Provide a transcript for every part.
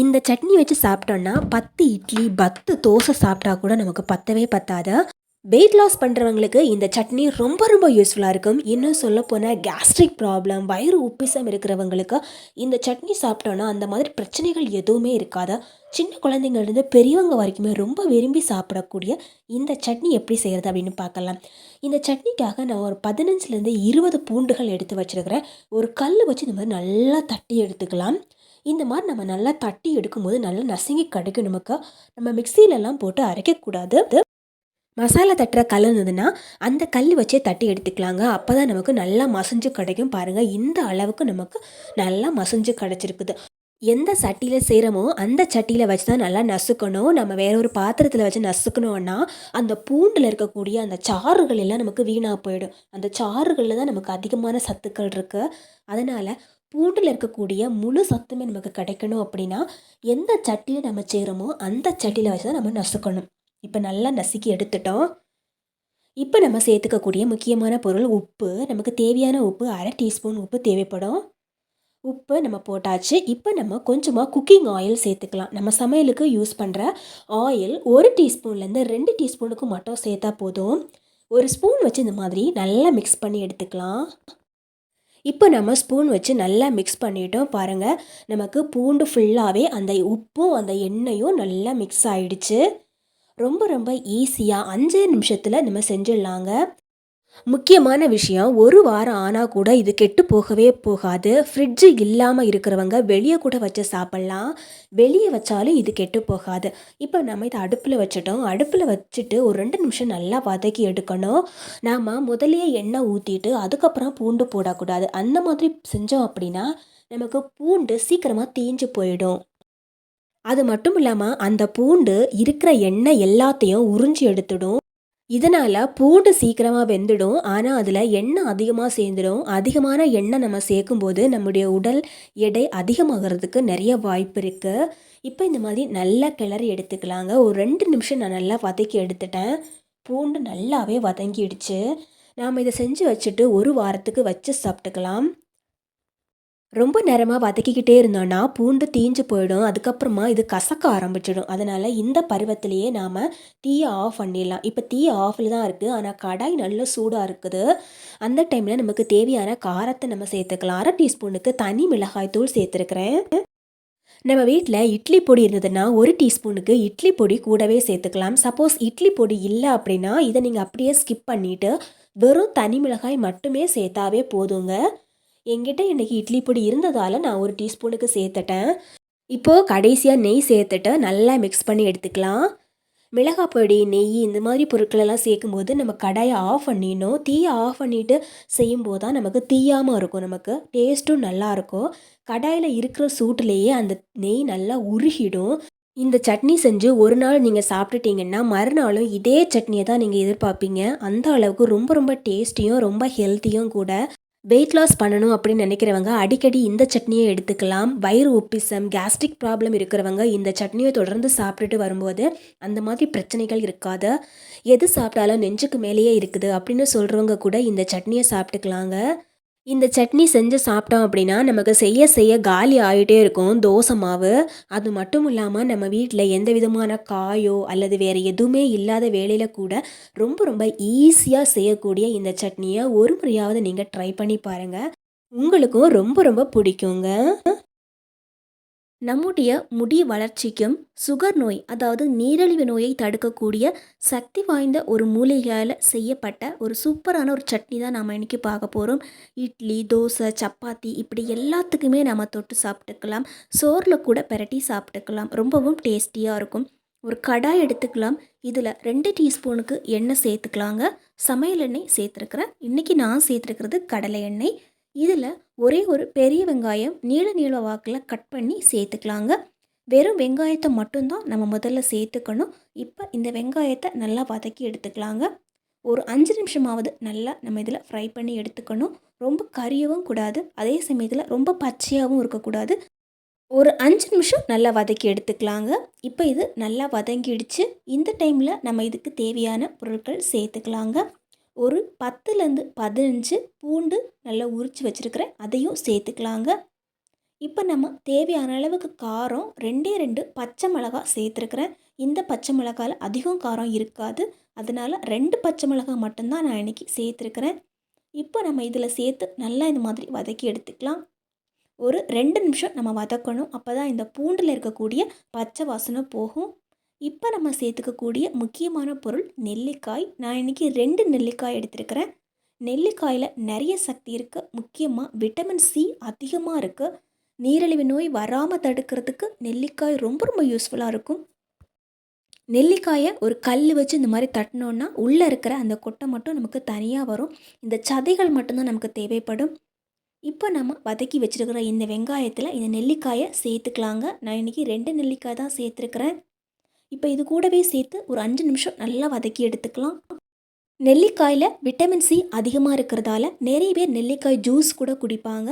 இந்த சட்னி வச்சு சாப்பிட்டோன்னா பத்து இட்லி பத்து தோசை சாப்பிட்டா கூட நமக்கு பத்தவே பத்தாது. வெயிட் லாஸ் பண்ணுறவங்களுக்கு இந்த சட்னி ரொம்ப ரொம்ப யூஸ்ஃபுல்லாக இருக்கும். இன்னும் சொல்லப்போனால் கேஸ்ட்ரிக் ப்ராப்ளம் வயிறு உப்பிசம் இருக்கிறவங்களுக்கு இந்த சட்னி சாப்பிட்டோன்னா அந்த மாதிரி பிரச்சனைகள் எதுவுமே இருக்காது. சின்ன குழந்தைங்கள்லேருந்து பெரியவங்க வரைக்குமே ரொம்ப விரும்பி சாப்பிடக்கூடிய இந்த சட்னி எப்படி செய்கிறது அப்படின்னு பார்க்கலாம். இந்த சட்னிக்காக நான் ஒரு பதினஞ்சுலேருந்து இருபது பூண்டுகள் எடுத்து வச்சுருக்கிறேன். ஒரு கல் வச்சு இந்த மாதிரி நல்லா தட்டி எடுத்துக்கலாம். இந்த மாதிரி நம்ம நல்லா தட்டி எடுக்கும்போது நல்லா நசுங்கி கிடைக்கும் நமக்கு நம்ம மிக்சியிலலாம் போட்டு அரைக்கக்கூடாது. மசாலா தட்டுற கல் இருந்ததுன்னா அந்த கல் வச்சே தட்டி எடுத்துக்கலாங்க. அப்போ தான் நமக்கு நல்லா மசஞ்சு கிடைக்கும் பாருங்கள் இந்த அளவுக்கு நமக்கு நல்லா மசஞ்சு கிடச்சிருக்குது. எந்த சட்டியில் செய்கிறோமோ அந்த சட்டியில் வச்சு தான் நல்லா நசுக்கணும். நம்ம வேற ஒரு பாத்திரத்தில் வச்சு நசுக்கணும்னா அந்த பூண்டில் இருக்கக்கூடிய அந்த சாறுகள் எல்லாம் நமக்கு வீணாக போயிடும். அந்த சாறுகளில் தான் நமக்கு அதிகமான சத்துக்கள் இருக்குது அதனால் பூண்டில் இருக்கக்கூடிய முழு சத்துமே நமக்கு கிடைக்கணும் அப்படின்னா எந்த சட்டியில் நம்ம செய்கிறோமோ அந்த சட்டியில் வச்சு தான் நம்ம நசுக்கணும். இப்போ நல்லா நசுக்கி எடுத்துட்டோம். இப்போ நம்ம சேர்த்துக்கக்கூடிய முக்கியமான பொருள் உப்பு. நமக்கு தேவையான உப்பு அரை டீஸ்பூன் உப்பு தேவைப்படும். உப்பு நம்ம போட்டாச்சு. இப்போ நம்ம கொஞ்சமாக குக்கிங் ஆயில் சேர்த்துக்கலாம். நம்ம சமையலுக்கு யூஸ் பண்ணுற ஆயில் ஒரு டீஸ்பூன்லேருந்து ரெண்டு டீஸ்பூனுக்கு மட்டும் சேர்த்தா போதும். ஒரு ஸ்பூன் வச்சு இந்த மாதிரி நல்லா மிக்ஸ் பண்ணி எடுத்துக்கலாம். இப்போ நம்ம ஸ்பூன் வச்சு நல்லா மிக்ஸ் பண்ணிட்டோம். பாருங்கள் நமக்கு பூண்டு ஃபுல்லாகவே அந்த உப்பும் அந்த எண்ணெயும் நல்லா மிக்ஸ் ஆகிடுச்சு ரொம்ப ரொம்ப ஈஸியாக அஞ்சே நிமிஷத்தில் நம்ம செஞ்சிடலாங்க. முக்கியமான விஷயம் ஒரு வாரம் ஆனால் கூட இது கெட்டு போகவே போகாது. ஃப்ரிட்ஜு இல்லாமல் இருக்கிறவங்க வெளியே கூட வச்சு சாப்பிட்லாம். வெளியே வச்சாலும் இது கெட்டு போகாது. இப்போ நம்ம இதை அடுப்பில் வச்சுட்டோம். அடுப்பில் வச்சுட்டு ஒரு ரெண்டு நிமிஷம் நல்லா வதக்கி எடுக்கணும். நாம் முதலையே எண்ணெய் ஊற்றிட்டு அதுக்கப்புறம் பூண்டு போடக்கூடாது. அந்த மாதிரி செஞ்சோம் அப்படின்னா நமக்கு பூண்டு சீக்கிரமாக தீஞ்சு போயிடும். அது மட்டும் இல்லாமல் அந்த பூண்டு இருக்கிற எண்ணெய் எல்லாத்தையும் உறிஞ்சி எடுத்துடும். இதனால் பூண்டு சீக்கிரமாக வெந்துடும். ஆனால் அதில் எண்ணெய் அதிகமாக சேர்ந்துடும். அதிகமான எண்ணெய் நம்ம சேர்க்கும்போது நம்முடைய உடல் எடை அதிகமாகிறதுக்கு நிறைய வாய்ப்பு இருக்குது இப்போ இந்த மாதிரி நல்லா கிளறி எடுத்துக்கலாங்க. ஒரு ரெண்டு நிமிஷம் நான் நல்லா வதக்கி எடுத்துட்டேன். பூண்டு நல்லாவே வதங்கிடுச்சு. நாம் இதை செஞ்சு வச்சுட்டு ஒரு வாரத்துக்கு வச்சு சாப்பிட்டுக்கலாம். ரொம்ப நேரமாக வதக்கிக்கிட்டே இருந்தோன்னா பூண்டு தீஞ்சு போயிடும். அதுக்கப்புறமா இது கசக்க ஆரம்பிச்சிடும். அதனால் இந்த பருவத்திலேயே நாம் தீயை ஆஃப் பண்ணிடலாம். இப்போ தீ ஆஃபில் தான் இருக்குது ஆனால் கடாய் நல்ல சூடாக இருக்குது. அந்த டைமில் நமக்கு தேவையான காரத்தை நம்ம சேர்த்துக்கலாம். அரை டீஸ்பூனுக்கு தனி மிளகாய் தூள் சேர்த்துருக்குறேன். நம்ம வீட்டில் இட்லி பொடி இருந்ததுன்னா ஒரு டீஸ்பூனுக்கு இட்லி பொடி கூடவே சேர்த்துக்கலாம். சப்போஸ் இட்லி பொடி இல்லை அப்படின்னா இதை நீங்கள் அப்படியே ஸ்கிப் பண்ணிவிட்டு வெறும் தனி மிளகாய் மட்டுமே சேர்த்தாவே போதுங்க. எங்கிட்ட இன்றைக்கி இட்லி பொடி இருந்ததால் நான் ஒரு டீஸ்பூனுக்கு சேர்த்துட்டேன். இப்போது கடைசியாக நெய் சேர்த்துட்டு நல்லா மிக்ஸ் பண்ணி எடுத்துக்கலாம். மிளகாய் பொடி நெய் இந்த மாதிரி பொருட்களெல்லாம் சேர்க்கும்போது நம்ம கடாயை ஆஃப் பண்ணிடணும். தீயை ஆஃப் பண்ணிவிட்டு செய்யும்போது தான் நமக்கு தீயாமல் இருக்கும். நமக்கு டேஸ்ட்டும் நல்லாயிருக்கும் கடாயில் இருக்கிற சூட்டிலேயே அந்த நெய் நல்லா உருகிடும். இந்த சட்னி செஞ்சு ஒரு நாள் நீங்கள் சாப்பிட்டுட்டீங்கன்னா மறுநாளும் இதே சட்னியை தான் நீங்கள் எதிர்பார்ப்பீங்க. அந்த அளவுக்கு ரொம்ப ரொம்ப டேஸ்டியும் ரொம்ப ஹெல்த்தியும் கூட வெயிட் லாஸ் பண்ணணும் அப்படின்னு நினைக்கிறவங்க அடிக்கடி இந்த சட்னியை எடுத்துக்கலாம். வயிறு உப்பிசம் கேஸ்ட்ரிக் ப்ராப்ளம் இருக்கிறவங்க இந்த சட்னியை தொடர்ந்து சாப்பிட்டுட்டு வரும்போது அந்த மாதிரி பிரச்சனைகள் இருக்காது. எது சாப்பிட்டாலும் நெஞ்சுக்கு மேலேயே இருக்குது அப்படின்னு சொல்கிறவங்க கூட இந்த சட்னியை சாப்பிட்டுக்கலாங்க. இந்த சட்னி செஞ்சு சாப்பிட்டோம் அப்படின்னா நமக்கு செய்ய செய்ய காலி ஆகிட்டே இருக்கும். தோசை மாவு அது மட்டும் இல்லாமல் நம்ம வீட்டில் எந்த விதமான காயோ அல்லது வேறு எதுவுமே இல்லாத வேலையில் கூட ரொம்ப ரொம்ப ஈஸியாக செய்யக்கூடிய இந்த சட்னியை ஒரு முறையாவது நீங்கள் ட்ரை பண்ணி பாருங்கள் உங்களுக்கும் ரொம்ப ரொம்ப பிடிக்குங்க. நம்முடைய முடி வளர்ச்சிக்கும் சுகர் நோய் அதாவது நீரிழிவு நோயை தடுக்கக்கூடிய சக்தி வாய்ந்த ஒரு மூலிகையால் செய்யப்பட்ட ஒரு சூப்பரான ஒரு சட்னி தான் நம்ம இன்றைக்கி பார்க்க போகிறோம் இட்லி தோசை சப்பாத்தி இப்படி எல்லாத்துக்குமே நம்ம தொட்டு சாப்பிட்டுக்கலாம். சோறில் கூட பெரட்டி சாப்பிட்டுக்கலாம். ரொம்பவும் டேஸ்டியாக இருக்கும். ஒரு கடாய் எடுத்துக்கலாம். இதில் ரெண்டு டீஸ்பூனுக்கு எண்ணெய் சேர்த்துக்கலாங்க. சமையல் எண்ணெய் சேர்த்துருக்குறேன். இன்றைக்கி நான் சேர்த்துருக்கிறது கடலை எண்ணெய். இதில் ஒரே ஒரு பெரிய வெங்காயம் நீள நீள வாக்கில் கட் பண்ணி சேர்த்துக்கலாங்க. வெறும் வெங்காயத்தை மட்டும்தான் நம்ம முதல்ல சேர்த்துக்கணும். இப்போ இந்த வெங்காயத்தை நல்லா வதக்கி எடுத்துக்கலாங்க. ஒரு அஞ்சு நிமிஷமாவது நல்லா நம்ம இதில் ஃப்ரை பண்ணி எடுத்துக்கணும். ரொம்ப கரியவும் கூடாது. அதே சமயத்தில் ரொம்ப பச்சையாகவும் இருக்கக்கூடாது. ஒரு அஞ்சு நிமிஷம் நல்லா வதக்கி எடுத்துக்கலாங்க. இப்போ இது நல்லா வதங்கிடுச்சு. இந்த டைமில் நம்ம இதுக்கு தேவையான பொருட்கள் சேர்த்துக்கலாங்க. ஒரு பத்துலேருந்து பதினஞ்சு பூண்டு நல்லா உரித்து வச்சுருக்கிறேன் அதையும் சேர்த்துக்கலாங்க. இப்போ நம்ம தேவையான அளவுக்கு காரம் ரெண்டே ரெண்டு பச்சை மிளகா சேர்த்துருக்குறேன். இந்த பச்சை மிளகாயில் அதிகம் காரம் இருக்காது. அதனால் ரெண்டு பச்சை மிளகாய் மட்டும்தான் நான் இன்றைக்கி சேர்த்துருக்குறேன். இப்போ நம்ம இதில் சேர்த்து நல்லா இந்த மாதிரி வதக்கி எடுத்துக்கலாம். ஒரு ரெண்டு நிமிஷம் நம்ம வதக்கணும். அப்போ தான் இந்த பூண்டில் இருக்கக்கூடிய பச்சை வாசனை போகும். இப்போ நம்ம சேர்த்துக்கக்கூடிய முக்கியமான பொருள் நெல்லிக்காய். நான் இன்றைக்கி ரெண்டு நெல்லிக்காய் எடுத்திருக்கிறேன். நெல்லிக்காயில் நிறைய சக்தி இருக்குது முக்கியமாக விட்டமின் சி அதிகமாக இருக்குது நீரிழிவு நோய் வராமல் தடுக்கிறதுக்கு நெல்லிக்காய் ரொம்ப ரொம்ப யூஸ்ஃபுல்லாக இருக்கும். நெல்லிக்காயை ஒரு கல் வச்சு இந்த மாதிரி தட்டினோன்னா உள்ளே இருக்கிற அந்த கொட்டை மட்டும் நமக்கு தனியாக வரும். இந்த சதைகள் மட்டும்தான் நமக்கு தேவைப்படும். இப்போ நம்ம வதக்கி வச்சுருக்கிற இந்த வெங்காயத்தில் இந்த நெல்லிக்காயை சேர்த்துக்கலாங்க. நான் இன்றைக்கி ரெண்டு நெல்லிக்காய் தான் சேர்த்துருக்குறேன். இப்போ இது கூடவே சேர்த்து ஒரு அஞ்சு நிமிஷம் நல்லா வதக்கி எடுத்துக்கலாம். நெல்லிக்காயில் விட்டமின் சி அதிகமாக இருக்கிறதால நிறைய பேர் நெல்லிக்காய் ஜூஸ் கூட குடிப்பாங்க.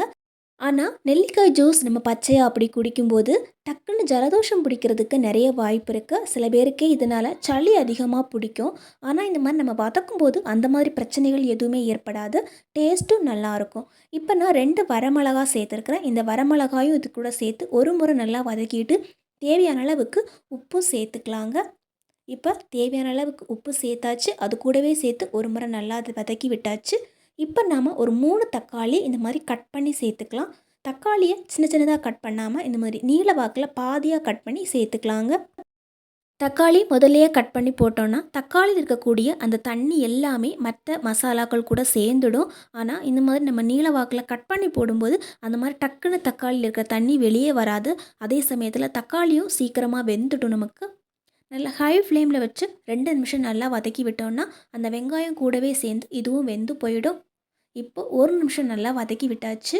ஆனால் நெல்லிக்காய் ஜூஸ் நம்ம பச்சையாக அப்படி குடிக்கும்போது டக்குன்னு ஜலதோஷம் பிடிக்கிறதுக்கு நிறைய வாய்ப்பு இருக்குது சில பேருக்கே இதனால் சளி அதிகமாக பிடிக்கும். ஆனால் இந்த மாதிரி நம்ம வதக்கும் போது அந்த மாதிரி பிரச்சனைகள் எதுவுமே ஏற்படாது. டேஸ்ட்டும் நல்லாயிருக்கும் இப்போ நான் ரெண்டு வரமிளகா சேர்த்துருக்குறேன். இந்த வரமிளகாயும் இது கூட சேர்த்து ஒரு முறை நல்லா வதக்கிட்டு தேவையான அளவுக்கு உப்பும் சேர்த்துக்கலாங்க. இப்போ தேவையான அளவுக்கு உப்பு சேர்த்தாச்சு. அது கூடவே சேர்த்து ஒரு முறை நல்லா அதை வதக்கி விட்டாச்சு. இப்போ நாம் ஒரு மூணு தக்காளி இந்த மாதிரி கட் பண்ணி சேர்த்துக்கலாம். தக்காளியை சின்ன சின்னதாக கட் பண்ணாமல் இந்த மாதிரி நீல வாக்கில் பாதியாக கட் பண்ணி சேர்த்துக்கலாங்க. தக்காளி முதல்லையே கட் பண்ணி போட்டோன்னா தக்காளியில் இருக்கக்கூடிய அந்த தண்ணி எல்லாமே மற்ற மசாலாக்கள் கூட சேர்ந்துடும். ஆனால் இந்த மாதிரி நம்ம நீல வாக்கில் கட் பண்ணி போடும்போது அந்த மாதிரி டக்குன்னு தக்காளியில் இருக்கிற தண்ணி வெளியே வராது. அதே சமயத்தில் தக்காளியும் சீக்கிரமாக வெந்துடும் நமக்கு. நல்லா ஹை ஃப்ளேமில் வச்சு ரெண்டு நிமிஷம் நல்லா வதக்கி விட்டோம்னா அந்த வெங்காயம் கூடவே சேர்ந்து இதுவும் வெந்து போயிடும். இப்போ ஒரு நிமிஷம் நல்லா வதக்கி விட்டாச்சு.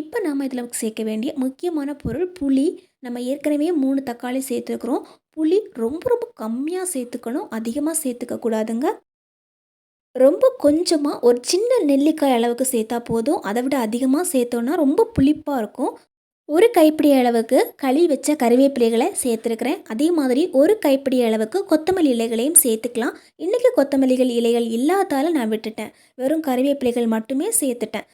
இப்போ நாம் இதில் சேர்க்க வேண்டிய முக்கியமான பொருள் புளி. நம்ம ஏற்கனவே மூணு தக்காளி சேர்த்துருக்குறோம். புளி ரொம்ப ரொம்ப கம்மியாக சேர்த்துக்கணும். அதிகமாக சேர்த்துக்க கூடாதுங்க. ரொம்ப கொஞ்சமாக ஒரு சின்ன நெல்லிக்காய் அளவுக்கு சேர்த்தா போதும். அதை விட அதிகமாக சேர்த்தோன்னா ரொம்ப புளிப்பாக இருக்கும். ஒரு கைப்பிடி அளவுக்கு களி வச்ச கறிவேப்பிலைகளை சேர்த்துருக்கிறேன். அதே மாதிரி ஒரு கைப்பிடி அளவுக்கு கொத்தமல்லி இலைகளையும் சேர்த்துக்கலாம். இன்றைக்கி கொத்தமல்லிகள் இலைகள் இல்லாதால நான் விட்டுட்டேன். வெறும் கறிவேப்பிலைகள் மட்டுமே சேர்த்துட்டேன்.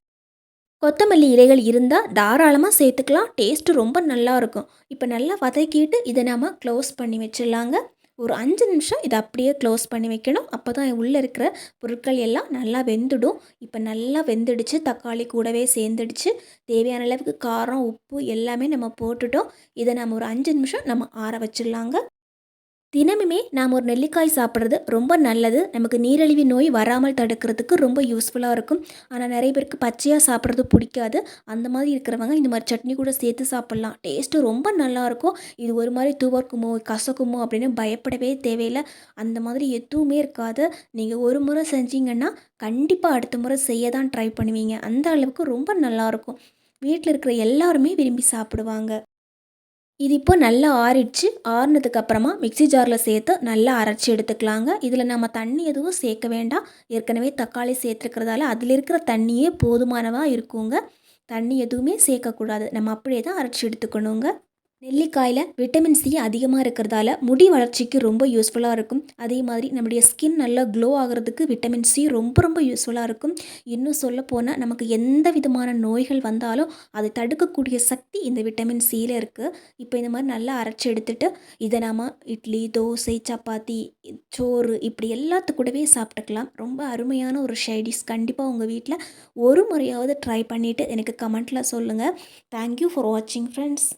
கொத்தமல்லி இலைகள் இருந்தால் தாராளமாக சேர்த்துக்கலாம். டேஸ்ட்டு ரொம்ப நல்லாயிருக்கும் இப்போ நல்லா வதக்கிட்டு இதை நாம் க்ளோஸ் பண்ணி வச்சிடலாங்க. ஒரு அஞ்சு நிமிஷம் இதை அப்படியே க்ளோஸ் பண்ணி வைக்கணும். அப்போ தான் உள்ளே இருக்கிற பொருட்கள் எல்லாம் நல்லா வெந்துடும். இப்போ நல்லா வெந்துடுச்சு. தக்காளி கூடவே சேர்ந்துடுச்சு. தேவையான அளவுக்கு காரம் உப்பு எல்லாமே நம்ம போட்டுட்டோம். இதை நம்ம ஒரு அஞ்சு நிமிஷம் நம்ம ஆற வச்சிடலாங்க. தினமுமே நாம் ஒரு நெல்லிக்காய் சாப்பிட்றது ரொம்ப நல்லது. நமக்கு நீரிழிவு நோய் வராமல் தடுக்கிறதுக்கு ரொம்ப யூஸ்ஃபுல்லாக இருக்கும். ஆனால் நிறைய பேருக்கு பச்சையாக சாப்பிட்றது பிடிக்காது. அந்த மாதிரி இருக்கிறவங்க இந்த மாதிரி சட்னி கூட சேர்த்து சாப்பிட்லாம். டேஸ்ட்டு ரொம்ப நல்லாயிருக்கும் இது ஒரு மாதிரி துவர்க்குமோ கசக்குமோ அப்படின்னு பயப்படவே தேவையில்லை. அந்த மாதிரி எதுவுமே இருக்காது. நீங்கள் ஒரு முறை செஞ்சீங்கன்னா கண்டிப்பாக அடுத்த முறை செய்ய தான் ட்ரை பண்ணுவீங்க. அந்த அளவுக்கு ரொம்ப நல்லாயிருக்கும் வீட்டில் இருக்கிற எல்லாருமே விரும்பி சாப்பிடுவாங்க. இது இப்போ நல்லா ஆறிடுச்சு. ஆறுனதுக்கு அப்புறமா மிக்சி ஜாரில் சேர்த்து நல்லா அரைச்சி எடுத்துக்கலாங்க. இதில் நம்ம தண்ணி எதுவும் சேர்க்க வேண்டாம். ஏற்கனவே தக்காளி சேர்த்துருக்கிறதால அதில் இருக்கிற தண்ணியே போதுமானதாக இருக்குங்க. தண்ணி எதுவுமே சேர்க்கக்கூடாது. நம்ம அப்படியே தான் அரைச்சி எடுத்துக்கணுங்க. நெல்லிக்காயில் விட்டமின் சி அதிகமாக இருக்கிறதால முடி வளர்ச்சிக்கு ரொம்ப யூஸ்ஃபுல்லாக இருக்கும். அதே மாதிரி நம்முடைய ஸ்கின் நல்லா க்ளோ ஆகிறதுக்கு விட்டமின் சி ரொம்ப ரொம்ப யூஸ்ஃபுல்லாக இருக்கும். இன்னும் சொல்ல போனால் நமக்கு எந்த விதமான நோய்கள் வந்தாலும் அதை தடுக்கக்கூடிய சக்தி இந்த விட்டமின் சியில் இருக்குது இப்போ இந்த மாதிரி நல்லா அரைச்சி எடுத்துகிட்டு இதை நாம் இட்லி தோசை சப்பாத்தி சோறு இப்படி எல்லாத்து கூடவே சாப்பிட்டுக்கலாம். ரொம்ப அருமையான ஒரு ஷைடிஸ் கண்டிப்பாக உங்கள் வீட்டில் ஒரு முறையாவது ட்ரை பண்ணிவிட்டு எனக்கு கமெண்ட்டில் சொல்லுங்கள் தேங்க்யூ ஃபார் வாட்சிங் ஃப்ரெண்ட்ஸ்